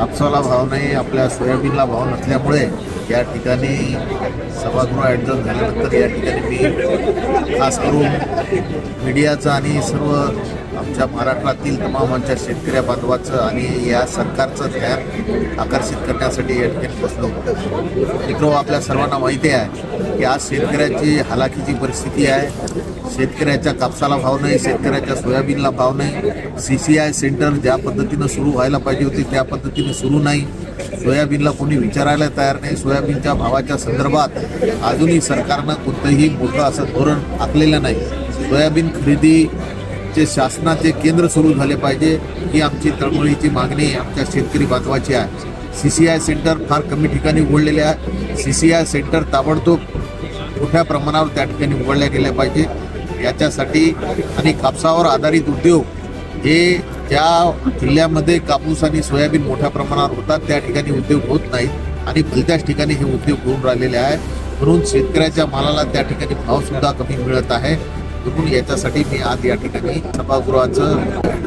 कापसाला भाव नाही आपल्या सोयाबीनला भाव नसल्यामुळे या ठिकाणी सभागृह ॲडजस्ट झाल्यानंतर या ठिकाणी मी खास करून मीडियाचं आणि सर्व आमच्या महाराष्ट्रातील तमाम आमच्या शेतकऱ्या बांधवाचं आणि या सरकारचं ध्यान आकर्षित करण्यासाठी या ठिकाणी बसलो. मित्र आपल्या सर्वांना माहिती आहे की आज शेतकऱ्याची हालाकीची परिस्थिती आहे शेतकऱ्याच्या कापसाला भाव नाही शेतकऱ्याच्या सोयाबीनला भाव नाही सी सी आय सेंटर ज्या पद्धतीनं सुरू व्हायला पाहिजे होती त्या पद्धतीने सुरू नाही. सोयाबीनला कोणी विचारायला तयार नाही. सोयाबीनच्या भावाच्या संदर्भात अजूनही सरकारनं कोणतंही मोठं असं धोरण आखलेलं नाही. सोयाबीन खरेदी जे शासनाचे केंद्र सुरू झाले पाहिजे ही आमची तळमळीची मागणी आमच्या शेतकरी बांधवाची आहे. सी सी आय सेंटर फार कमी ठिकाणी उघडलेले आहे. सी सी आय सेंटर ताबडतोब मोठ्या प्रमाणावर त्या ठिकाणी उघडल्या गेल्या पाहिजे. याच्यासाठी आणि कापसावर आधारित उद्योग हे ज्या जिल्ह्यामध्ये कापूस आणि सोयाबीन मोठ्या प्रमाणावर होतात त्या ठिकाणी उद्योग होत नाहीत आणि भलत्याच ठिकाणी हे उद्योग होऊन राहिलेले आहे. म्हणून शेतकऱ्याच्या मालाला त्या ठिकाणी भावसुद्धा कमी मिळत आहे. घेऊन याच्यासाठी मी आज या ठिकाणी सभागृहाचं